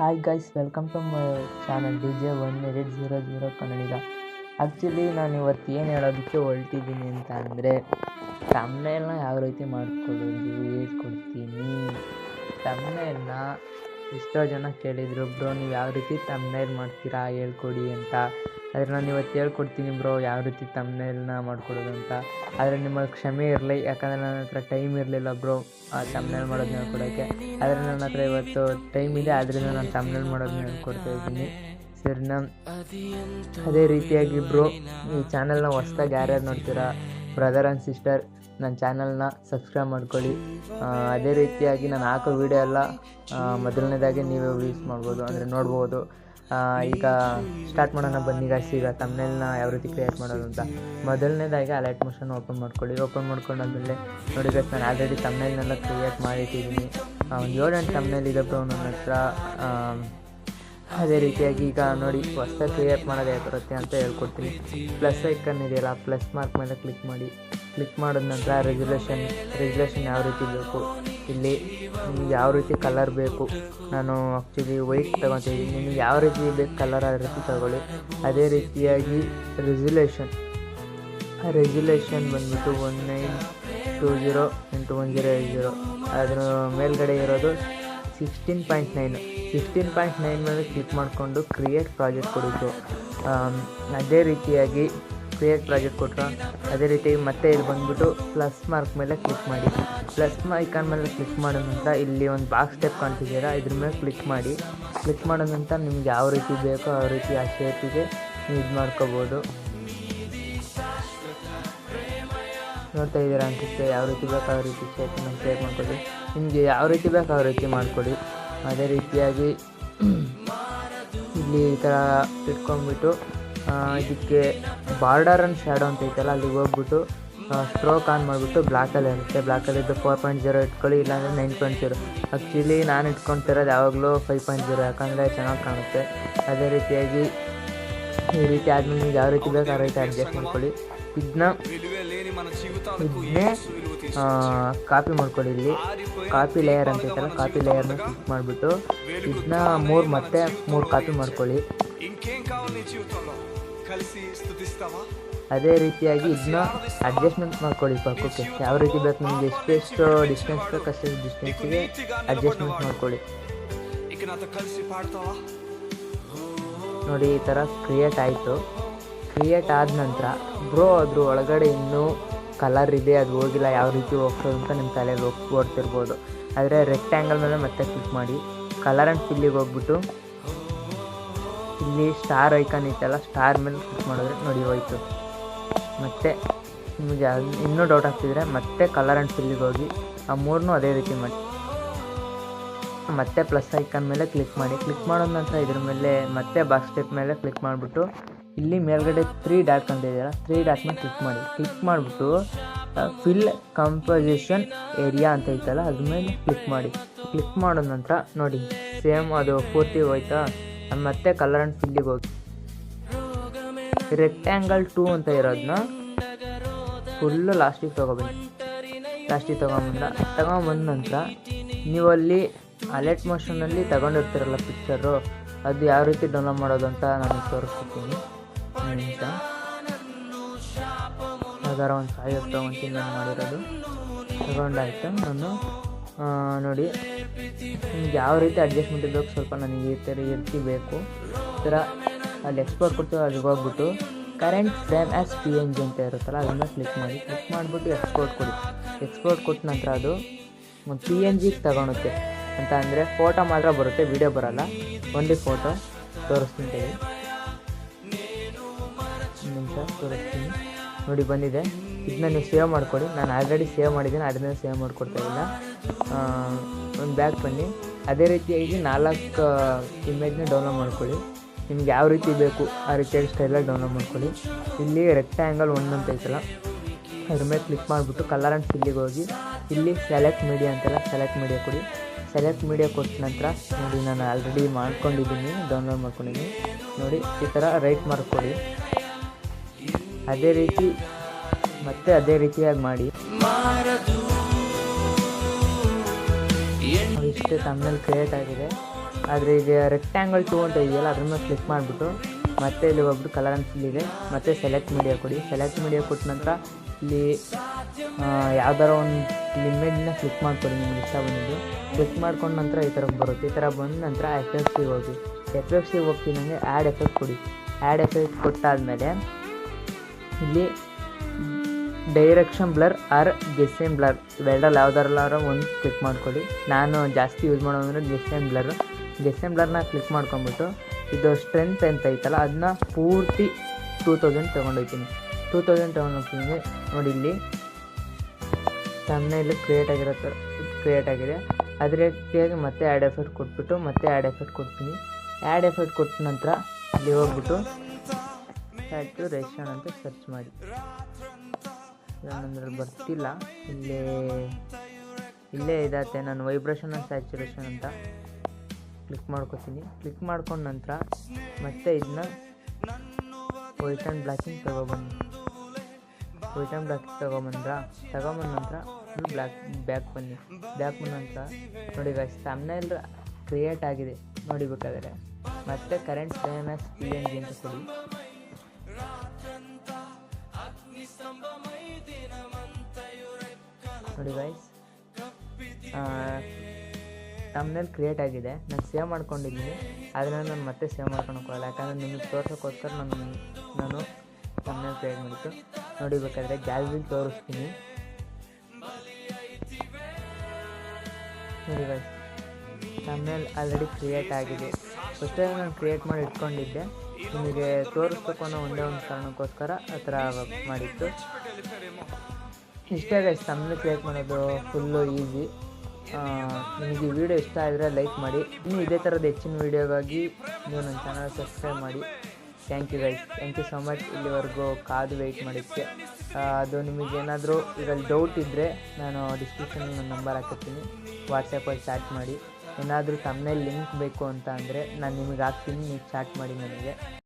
Hi guys welcome to my channel D J one eight zero zero Kannadiga actually ನಾನು ಇವತ್ತು ಏನು ಹೇಳೋದಕ್ಕೆ ಹೊರಟಿದ್ದೀನಿ ಅಂತ ಅಂದರೆ ತಮ್ಮನೆಯನ್ನ ಯಾವ ರೀತಿ ಮಾಡ್ಕೊಳ್ಳೋದು ಹೇಳ್ಕೊಡ್ತೀನಿ. ತಮ್ಮನೆಯನ್ನ ಎಷ್ಟೋ ಜನ ಕೇಳಿದರು, ಬ್ರೋ, ನೀವು ಯಾವ ರೀತಿ ತಮ್ಮನೇಲಿ ಮಾಡ್ತೀರಾ? ಹೇಳ್ಕೊಡಿ ಅಂತ. ಆದರೆ ನಾನು ಇವತ್ತು ಹೇಳ್ಕೊಡ್ತೀನಿ ಬ್ರೋ ಯಾವ ರೀತಿ ತಮ್ಮನೇಲ್ನ ಮಾಡ್ಕೊಡೋದು ಅಂತ. ಆದರೆ ನಿಮ್ಮ ಕ್ಷಮೆ ಇರಲಿ, ಯಾಕಂದರೆ ನನ್ನ ಹತ್ರ ಟೈಮ್ ಇರಲಿಲ್ಲ ಬ್ರೋ ಆ ತಮ್ಮನೇಲ್ ಮಾಡೋದು ಹೇಳ್ಕೊಡೋಕ್ಕೆ. ಆದರೆ ನನ್ನ ಹತ್ರ ಇವತ್ತು ಟೈಮ್ ಇದೆ ಆದ್ದರಿಂದ ನಾನು ತಮ್ಮನೇಲ್ ಮಾಡೋದು ಹೇಳ್ಕೊಡ್ತಾ ಇದ್ದೀನಿ. ಸರಿನಾ? ಅದೇ ರೀತಿಯಾಗಿ ಬ್ರೋ ಈ ಚಾನಲ್ನ ಹೊಸ್ದಾಗಿ ಯಾರ್ಯಾರು ನೋಡ್ತೀರಾ? ಬ್ರದರ್ ಆ್ಯಂಡ್ ಸಿಸ್ಟರ್ ನನ್ನ ಚಾನಲ್ನ ಸಬ್ಸ್ಕ್ರೈಬ್ ಮಾಡ್ಕೊಳ್ಳಿ. ಅದೇ ರೀತಿಯಾಗಿ ನಾನು ಹಾಕೋ ವೀಡಿಯೋ ಎಲ್ಲ ಮೊದಲನೇದಾಗಿ ನೀವೇ ವೀಸ್ ಮಾಡ್ಬೋದು, ಅಂದರೆ ನೋಡ್ಬೋದು. ಈಗ ಸ್ಟಾರ್ಟ್ ಮಾಡೋಣ ಬನ್ನಿ ಗಾಯ್ಸ್ ಈಗ ತಮ್ಮನೇಲ್ನ ಯಾವ ರೀತಿ ಕ್ರಿಯೇಟ್ ಮಾಡೋದು ಅಂತ. ಮೊದಲನೇದಾಗಿ ಅಲೈಟ್ ಮೋಷನ್ ಓಪನ್ ಮಾಡ್ಕೊಳ್ಳಿ. ಓಪನ್ ಮಾಡ್ಕೊಂಡಾದ್ಮೇಲೆ ನೋಡಿ ಗಾಯ್ಸ್ ನಾನು ಆಲ್ರೆಡಿ ತಮ್ಮನೇಲ್ನೆಲ್ಲ ಕ್ರಿಯೇಟ್ ಮಾಡಿಟ್ಟಿದ್ದೀನಿ ಒಂದು ಏಳೆಂಟು ತಮ್ಮನೇಲ್ ಇದೆ ಬ್ರೋ ನನ್ನ ಹತ್ರ. ಅದೇ ರೀತಿಯಾಗಿ ಈಗ ನೋಡಿ, ಹೊಸ್ದಾಗಿ ಕ್ರಿಯೇಟ್ ಮಾಡೋದು ಯಾವ ಬರುತ್ತೆ ಅಂತ ಹೇಳ್ಕೊಡ್ತೀನಿ. ಪ್ಲಸ್ ಐಕನ್ ಇದೆಯಲ್ಲ ಪ್ಲಸ್ ಮಾರ್ಕ್ ಮೇಲೆ ಕ್ಲಿಕ್ ಮಾಡಿ. ಕ್ಲಿಕ್ ಮಾಡಿದ ನಂತರ ರೆಗ್ಯುಲೇಷನ್ ರೆಗ್ಯುಲೇಷನ್ ಯಾವ ರೀತಿ ಬೇಕು? ಇಲ್ಲಿ ನಿಮ್ಗೆ ಯಾವ ರೀತಿ ಕಲರ್ ಬೇಕು? ನಾನು ಆ್ಯಕ್ಚುಲಿ ವೈಟ್ ತೊಗೊತಿದ್ದೀನಿ. ನಿಮಗೆ ಯಾವ ರೀತಿ ಬೇಕು ಕಲರ್ ಆ ರೀತಿ ತಗೊಳ್ಳಿ. ಅದೇ ರೀತಿಯಾಗಿ ರೆಸ್ಯುಲೇಷನ್ ಆ ರೆಗ್ಯುಲೇಷನ್ ಬಂದ್ಬಿಟ್ಟು one nine two zero into one zero eight zero ಅದರ ಮೇಲ್ಗಡೆ ಇರೋದು sixteen point nine sixteen point nine ಮೇಲೆ ಕ್ಲಿಕ್ ಮಾಡಿಕೊಂಡು ಕ್ರಿಯೇಟ್ ಪ್ರಾಜೆಕ್ಟ್ ಕೊಡಿತು ಅದೇ ರೀತಿಯಾಗಿ ಕ್ರಿಯೇಟ್ ಪ್ರಾಜೆಕ್ಟ್ ಕೊಟ್ಟರು ಅದೇ ರೀತಿ ಮತ್ತೆ ಇಲ್ಲಿ ಬಂದುಬಿಟ್ಟು ಪ್ಲಸ್ ಮಾರ್ಕ್ ಮೇಲೆ ಕ್ಲಿಕ್ ಮಾಡಿ. ಪ್ಲಸ್ ಐಕಾನ್ ಮೇಲೆ ಕ್ಲಿಕ್ ಮಾಡಿದ ನಂತರ ಇಲ್ಲಿ ಒಂದು ಬಾಕ್ಸ್ ಟೈಪ್ ಕಾಣ್ತಿದ್ದೀರಾ ಇದ್ರ ಮೇಲೆ ಕ್ಲಿಕ್ ಮಾಡಿ. ಕ್ಲಿಕ್ ಮಾಡಿದ ನಂತರ ನಿಮ್ಗೆ ಯಾವ ರೀತಿ ಬೇಕೋ ಆ ರೀತಿ ಆ ಶೇಪಿಗೆ ನೀವು ಇದು ಮಾಡ್ಕೋಬೋದು. ನೋಡ್ತಾ ಇದ್ದೀರಾ ಅನಿಸುತ್ತೆ ಯಾವ ರೀತಿ ಬೇಕೋ ಆ ರೀತಿ ಶೇಪ್ ನಮ್ಮ ಶೇಪ್ ಮಾಡ್ಕೊಳ್ಳಿ. ನಿಮಗೆ ಯಾವ ರೀತಿ ಬೇಕೋ ಆ ರೀತಿ ಮಾಡಿಕೊಡಿ ಅದೇ ರೀತಿಯಾಗಿ ಇಲ್ಲಿ ಈ ಥರ ಇಟ್ಕೊಂಡ್ಬಿಟ್ಟು ಇದಕ್ಕೆ ಬಾರ್ಡರ್ ಅಂಡ್ ಶ್ಯಾಡೋ ಅಂತ ಐತಲ್ಲ ಅಲ್ಲಿಗೆ ಹೋಗ್ಬಿಟ್ಟು ಸ್ಟ್ರೋಕ್ ಆನ್ ಮಾಡಿಬಿಟ್ಟು ಬ್ಲ್ಯಾಕಲ್ಲಿ ಇರುತ್ತೆ. ಬ್ಲ್ಯಾಕಲ್ಲಿದ್ದು ಫೋರ್ ಪಾಯಿಂಟ್ ಜೀರೋ ಇಟ್ಕೊಳ್ಳಿ, ಇಲ್ಲಾಂದರೆ ನೈನ್ ಪಾಯಿಂಟ್ ಜೀರೋ ಆ್ಯಕ್ಚುಲಿ ನಾನು ಇಟ್ಕೊತಿರೋದು ಯಾವಾಗಲೂ ಫೈವ್ ಪಾಯಿಂಟ್ ಜೀರೋ ಯಾಕಂದರೆ ಚೆನ್ನಾಗಿ ಕಾಣುತ್ತೆ. ಅದೇ ರೀತಿಯಾಗಿ, ಈ ರೀತಿ ಆದಮೇಲೆ ನೀವು ಯಾವ ರೀತಿ ಬೇಕು ಆ ರೀತಿ ಅಡ್ಜಸ್ಟ್ ಮಾಡ್ಕೊಳ್ಳಿ. ಇದನ್ನ ಕಾಪಿ ಮಾಡ್ಕೊಳ್ಳಿ ಇಲ್ಲಿ. ಕಾಪಿ ಲೇಯರ್ ಅಂತ ಐತಲ್ಲ ಕಾಪಿ ಲೇಯರ್ನ ಕ್ಲಿಕ್ ಮಾಡಿಬಿಟ್ಟು ಇದನ್ನ ಮೂರು ಮತ್ತೆ ಮೂರು ಕಾಪಿ ಮಾಡ್ಕೊಳ್ಳಿ. ಅದೇ ರೀತಿಯಾಗಿ ಇದನ್ನ ಅಡ್ಜಸ್ಟ್ಮೆಂಟ್ ಮಾಡ್ಕೊಳ್ಳಿ ಪಕ್ಕಕ್ಕೆ ಯಾವ ರೀತಿ ಬೇಕು ನಿಮಗೆ ಎಷ್ಟೆಷ್ಟು ಡಿಸ್ಟೆನ್ಸ್ ಬೇಕು ಅಷ್ಟು ಡಿಸ್ಟೆನ್ಸ್ಗೆ ಅಡ್ಜಸ್ಟ್ಮೆಂಟ್ ಮಾಡ್ಕೊಳ್ಳಿ. ನೋಡಿ ಈ ಥರ ಕ್ರಿಯೇಟ್ ಆಯಿತು. ಕ್ರಿಯೇಟ್ ಆದ ನಂತರ ಬ್ರೋ ಅದ್ರ ಒಳಗಡೆ ಇನ್ನೂ ಕಲರ್ ಇದೆ ಅದು ಹೋಗಿಲ್ಲ ಯಾವ ರೀತಿ ಹೋಗ್ತದೆ ಅಂತ ನಿಮ್ಮ ತಲೆಯಲ್ಲಿ ಹೋಗಿ ಓಡ್ತಿರ್ಬೋದು. ಆದರೆ ರೆಕ್ಟ್ಯಾಂಗಲ್ ಮೇಲೆ ಮತ್ತೆ ಕ್ಲಿಕ್ ಮಾಡಿ. ಕಲರ್ ಆ್ಯಂಡ್ ಫಿಲ್ಲಿಗೆ ಹೋಗ್ಬಿಟ್ಟು ಇಲ್ಲಿ ಸ್ಟಾರ್ ಐಕಾನ್ ಇತ್ತಲ್ಲ ಸ್ಟಾರ್ ಮೇಲೆ ಕ್ಲಿಕ್ ಮಾಡಿದ್ರೆ ನೋಡಿ ಹೋಯ್ತು. ಮತ್ತೆ ನಿಮಗೆ ಇನ್ನೂ ಡೌಟ್ ಆಗ್ತಿದ್ರೆ ಮತ್ತೆ ಕಲರ್ ಆ್ಯಂಡ್ ಫಿಲ್ಲಿಗೆ ಹೋಗಿ, ಆ ಮೂರನ್ನೂ ಅದೇ ರೀತಿ ಮಾಡಿ. ಮತ್ತೆ ಪ್ಲಸ್ ಐಕಾನ್ ಮೇಲೆ ಕ್ಲಿಕ್ ಮಾಡಿ. ಕ್ಲಿಕ್ ಮಾಡೋದ ನಂತರ ಇದ್ರ ಮೇಲೆ ಮತ್ತೆ ಬಾಕ್ಸ್ ಸ್ಟೆಪ್ ಮೇಲೆ ಕ್ಲಿಕ್ ಮಾಡಿಬಿಟ್ಟು, ಇಲ್ಲಿ ಮೇಲ್ಗಡೆ ತ್ರೀ ಡಾಟ್ ಅಂತ ಇದೆಯಲ್ಲ ತ್ರೀ ಡಾಟ್ ಮೇಲೆ ಕ್ಲಿಕ್ ಮಾಡಿ. ಕ್ಲಿಕ್ ಮಾಡಿಬಿಟ್ಟು ಫಿಲ್ ಕಂಪೋಸಿಷನ್ ಏರಿಯಾ ಅಂತ ಐತಲ್ಲ, ಅದ್ರ ಮೇಲೆ ಕ್ಲಿಕ್ ಮಾಡಿ. ಕ್ಲಿಕ್ ಮಾಡಿದ ನಂತರ ನೋಡಿ ಸೇಮ್ ಅದು ಪೂರ್ತಿ ಹೋಯ್ತಾ? ಮತ್ತೆ ಕಲರ್ ಆ್ಯಂಡ್ ಫಿಲ್ಲಿಗೆ ಹೋಗಿ. ರೆಕ್ಟ್ಯಾಂಗಲ್ ಟೂ ಅಂತ ಇರೋದನ್ನ ಫುಲ್ಲು ಲಾಸ್ಟಿಗೆ ತೊಗೊಬನ್ನಿ ಲಾಸ್ಟಿಗೆ ತೊಗೊಂಬಂದ, ತಗೊಂಬಂದ ನಂತರ ನೀವು ಅಲ್ಲಿ ಅಲೆಟ್ ಮೋಷನಲ್ಲಿ ತಗೊಂಡಿರ್ತೀರಲ್ಲ ಪಿಕ್ಚರು ಅದು ಯಾವ ರೀತಿ ಡೌನ್ಲೋಡ್ ಮಾಡೋದು ಅಂತ ನಾನು ತೋರಿಸ್ತೀನಿ ಅಂತ. ಯಾವ್ದಾರ ಒಂದು ಸಾವಿರ ತೊಗೊತೀನಿ ನಾನು ಮಾಡಿರೋದು. ತಗೊಂಡಾಯ್ತು, ನಾನು ನೋಡಿ. ನಿಮ್ಗೆ ಯಾವ ರೀತಿ ಅಡ್ಜಸ್ಟ್ಮೆಂಟ್ ಇರಬೇಕು ಸ್ವಲ್ಪ ನನಗೆ ಈ ಥರ ರೀತಿ ಬೇಕು. ಈ ಥರ ಅಲ್ಲಿ ಎಕ್ಸ್ಪೋರ್ಟ್ ಕೊಡ್ತೀವಿ ಅಲ್ಲಿಗೆ ಹೋಗ್ಬಿಟ್ಟು current frame as P N G ಅಂತ ಇರುತ್ತಲ್ಲ, ಅದನ್ನು ಕ್ಲಿಕ್ ಮಾಡಿ ಕ್ಲಿಕ್ ಮಾಡಿಬಿಟ್ಟು ಎಕ್ಸ್ಪೋರ್ಟ್ ಕೊಡಿ. ಎಕ್ಸ್ಪೋರ್ಟ್ ಕೊಟ್ಟ ನಂತರ ಅದು ಒಂದು ಪಿ ಎನ್ ಜಿಗೆ ತಗೊಳುತ್ತೆ. ಅಂತ ಅಂದರೆ ಫೋಟೋ ಮಾತ್ರ ಬರುತ್ತೆ ವಿಡಿಯೋ ಬರಲ್ಲ. ಓನ್ಲಿ ಫೋಟೋ ತೋರಿಸ್ತೀನಿ ನಿಮಿಷ ತೋರಿಸ್ತೀನಿ. ನೋಡಿ ಬಂದಿದೆ. ಇದನ್ನ ನೀವು ಸೇವ್ ಮಾಡ್ಕೊಳ್ಳಿ ನಾನು ಆಲ್ರೆಡಿ ಸೇವ್ ಮಾಡಿದ್ದೀನಿ. ಅದನ್ನ ಸೇವ್ ಮಾಡಿಕೊಡ್ತಾ ಇಲ್ಲ. ಒಂದು ಬ್ಯಾಗ್ ಬನ್ನಿ. ಅದೇ ರೀತಿಯಾಗಿ ನಾಲ್ಕು ಇಮೇಜ್ನ ಡೌನ್ಲೋಡ್ ಮಾಡ್ಕೊಳ್ಳಿ. ನಿಮ್ಗೆ ಯಾವ ರೀತಿ ಬೇಕು ಆ ರೀತಿಯಾಗಿ ಸ್ಟೈಲಲ್ಲಿ ಡೌನ್ಲೋಡ್ ಮಾಡ್ಕೊಳ್ಳಿ. ಇಲ್ಲಿ ರೆಕ್ಟ್ಯಾಂಗಲ್ ಒನ್ ಅಂತ ಐತಲ್ಲ, ಅದ್ರ ಮೇಲೆ ಕ್ಲಿಕ್ ಮಾಡಿಬಿಟ್ಟು ಕಲರ್ ಆ್ಯಂಡ್ ಫಿಲ್ಲಿಗೆ ಹೋಗಿ. ಇಲ್ಲಿ ಸೆಲೆಕ್ಟ್ ಮೀಡಿಯಾ ಅಂತೆಲ್ಲ ಸೆಲೆಕ್ಟ್ ಮೀಡಿಯಾ ಕೊಡಿ. ಸೆಲೆಕ್ಟ್ ಮೀಡಿಯಾ ಕೊಟ್ಟ ನಂತರ ನೋಡಿ, ನಾನು ಆಲ್ರೆಡಿ ಮಾಡ್ಕೊಂಡಿದ್ದೀನಿ ಡೌನ್ಲೋಡ್ ಮಾಡ್ಕೊಂಡಿದ್ದೀನಿ. ನೋಡಿ, ಈ ಥರ ರೈಟ್ ಮಾಡ್ಕೊಳ್ಳಿ ಅದೇ ರೀತಿ ಮತ್ತೆ ಅದೇ ರೀತಿಯಾಗಿ ಮಾಡಿ. ಇಷ್ಟು ತಮ್ಮಲ್ಲಿ ಕ್ರಿಯೇಟ್ ಆಗಿದೆ. ಆದರೆ ಈಗ ರೆಕ್ಟ್ಯಾಂಗಲ್ ಟೂ ಅಂತ ಇದೆಯಲ್ಲ ಅದ್ರ ಮೇಲೆ ಕ್ಲಿಕ್ ಮಾಡಿಬಿಟ್ಟು ಮತ್ತೆ ಇಲ್ಲಿ ಒಬ್ಬರು ಕಲರ್ ಫಿಲ್ ಇದೆ. ಮತ್ತೆ ಸೆಲೆಕ್ಟ್ ಮೀಡಿಯಾ ಕೊಡಿ. ಸೆಲೆಕ್ಟ್ ಮೀಡಿಯಾ ಕೊಟ್ಟ ನಂತರ ಇಲ್ಲಿ ಯಾವ್ದಾರ ಒಂದು ಇಮೇಜ್ನ ಕ್ಲಿಕ್ ಮಾಡ್ಕೊಡಿ ನಿಮ್ಗೆ ಇಷ್ಟ ಬಂದಿದ್ದು. ಕ್ಲಿಕ್ ಮಾಡ್ಕೊಂಡ ನಂತರ ಈ ಥರ ಬರುತ್ತೆ. ಈ ಥರ ಬಂದ ನಂತರ ಎಫ್ ಎಫ್ ಸಿಗೆ ಹೋಗಿ ಎಫ್ ಎಫ್ ಸಿಗೆ ಹೋಗ್ತೀನಿ ಆ್ಯಡ್ ಎಫೆಕ್ಟ್ ಕೊಡಿ. ಆ್ಯಡ್ ಎಫೆಕ್ಟ್ ಕೊಟ್ಟಾದಮೇಲೆ ಇಲ್ಲಿ direction blur or gaussian blur. ಇವೆರಡಲ್ಲಿ ಯಾವ್ದಾರಲ್ಲಾರ ಒಂದು ಕ್ಲಿಕ್ ಮಾಡ್ಕೊಳ್ಳಿ. ನಾನು ಜಾಸ್ತಿ ಯೂಸ್ ಮಾಡೋದಂದ್ರೆ ಗೆಸ್ಸೇಮ್ ಬ್ಲರ್. ಗೆಸ್ಸೇಮ್ ಬ್ಲರ್ನ ಕ್ಲಿಕ್ ಮಾಡ್ಕೊಂಬಿಟ್ಟು ಇದು ಸ್ಟ್ರೆಂತ್ ಅಂತ ಐತಲ್ಲ ಅದನ್ನ ಪೂರ್ತಿ ಟೂ ತೌಸಂಡ್ ತೊಗೊಂಡೋಗ್ತೀನಿ ಟೂ ತೌಸಂಡ್ ತೊಗೊಂಡೋಗ್ತೀನಿ ನೋಡಿ ಇಲ್ಲಿ ತಮ್ಮನೇಲಿ ಕ್ರಿಯೇಟ್ ಆಗಿರೋ ಥರ ಕ್ರಿಯೇಟ್ ಆಗಿದೆ. ರೀತಿಯಾಗಿ ಮತ್ತೆ ಆ್ಯಡ್ ಎಫೆಕ್ಟ್ ಕೊಟ್ಬಿಟ್ಟು ಮತ್ತೆ ಆ್ಯಡ್ ಎಫೆಕ್ಟ್ ಕೊಡ್ತೀನಿ. ಆ್ಯಡ್ ಎಫೆಕ್ಟ್ ಕೊಟ್ಟ ನಂತರ ಇಲ್ಲಿ ಹೋಗ್ಬಿಟ್ಟು ಸ್ಯಾಚುರೇಷನ್ ಅಂತ ಸರ್ಚ್ ಮಾಡಿ. ನಾನಂದ್ರೆ ಬರ್ತಿಲ್ಲ. ಇಲ್ಲೇ ಇಲ್ಲೇ ಇದಾತೆ ನಾನು ವೈಬ್ರೇಷನ್ ಆ್ಯಂಡ್ ಸ್ಯಾಚುರೇಷನ್ ಅಂತ. ಕ್ಲಿಕ್ ಮಾಡ್ಕೊತೀನಿ. ಕ್ಲಿಕ್ ಮಾಡ್ಕೊಂಡ ನಂತರ ಮತ್ತೆ ಇದನ್ನ ವೈಟ್ ಆ್ಯಂಡ್ ಬ್ಲ್ಯಾಕಿಂಗ್ ತೊಗೊಬನ್ನಿ ವೈಟ್ ಆ್ಯಂಡ್ ಬ್ಲ್ಯಾಕಿಂಗ್ ತೊಗೊಬಂದ್ರ, ತಗೊಂಬಂದ ನಂತರ ಬ್ಲ್ಯಾಕ್ ಬ್ಯಾಕ್ ಬನ್ನಿ. ಬ್ಯಾಕ್ ಬಂದ ನಂತರ ನೋಡಿ ಗಾಯ್ಸ್ ಎಲ್ಲ ಕ್ರಿಯೇಟ್ ಆಗಿದೆ. ನೋಡಿಬೇಕಾದ್ರೆ ಮತ್ತೆ current famous P N G ಅಂತ ಕೊಡಿ. ನೋಡಿ ಗೈಸ್ ತಮ್ಮನೇಲಿ ಕ್ರಿಯೇಟ್ ಆಗಿದೆ. ನಾನು ಸೇವ್ ಮಾಡ್ಕೊಂಡಿದ್ದೀನಿ. ಆದರೆ ನಾನು ಮತ್ತೆ ಸೇವ್ ಮಾಡ್ಕೊಂಡು ಹೋಗಲ್ಲ. ಯಾಕಂದರೆ ನಿಮಗೆ ತೋರಿಸೋಕ್ಕೋಸ್ಕರ ನಾನು ನಾನು ತಮ್ಮನೇಲಿ ಕ್ರಿಯೇಟ್ ಮಾಡಿತ್ತು ನೋಡಿಬೇಕಾದ್ರೆ ತೋರಿಸ್ತೀನಿ. ನೋಡಿ ಗೈಸ್ ತಮ್ಮನೇಲಿ ಆಲ್ರೆಡಿ ಕ್ರಿಯೇಟ್ ಆಗಿದೆ. ಫಸ್ಟೇ ನಾನು ಕ್ರಿಯೇಟ್ ಮಾಡಿ ಇಟ್ಕೊಂಡಿದ್ದೆ. ನಿಮಗೆ ತೋರಿಸ್ಬೇಕು ಅನ್ನೋ ಒಂದೇ ಒಂದು ಕಾರಣಕ್ಕೋಸ್ಕರ ಆ ಥರ ಮಾಡಿತ್ತು ಇಷ್ಟೇ ಗೈಸ್ ತಮ್ಮನೇ ಕ್ರಿಯೇಟ್ ಮಾಡೋದು ಫುಲ್ಲು ಈಸಿ ನಿಮಗೆ ವಿಡಿಯೋ ಇಷ್ಟ ಆದರೆ ಲೈಕ್ ಮಾಡಿ. ಇನ್ನು ಇದೇ ಥರದ ಹೆಚ್ಚಿನ ವೀಡಿಯೋಗಾಗಿ ನೀವು ನನ್ನ ಚಾನಲ್ ಸಬ್ಸ್ಕ್ರೈಬ್ ಮಾಡಿ. Thank you guys thank you so much ಇಲ್ಲಿವರೆಗೂ ಕಾದು ವೆಯ್ಟ್ ಮಾಡೋಕ್ಕೆ ಅದು ಅದು ನಿಮಗೇನಾದರೂ ಇದರಲ್ಲಿ ಡೌಟ್ ಇದ್ದರೆ ನಾನು ಡಿಸ್ಕ್ರಿಪ್ಷನಲ್ಲಿ ನನ್ನ ನಂಬರ್ ಹಾಕಿರ್ತೀನಿ. ವಾಟ್ಸಪ್ಪಲ್ಲಿ ಚಾಟ್ ಮಾಡಿ. ಏನಾದರೂ ತಮ್ಮನೇ ಲಿಂಕ್ ಬೇಕು ಅಂತ ಅಂದರೆ ನಾನು ನಿಮಗೆ ಹಾಕ್ತೀನಿ. ನೀವು ಚಾಟ್ ಮಾಡಿ ನನಗೆ.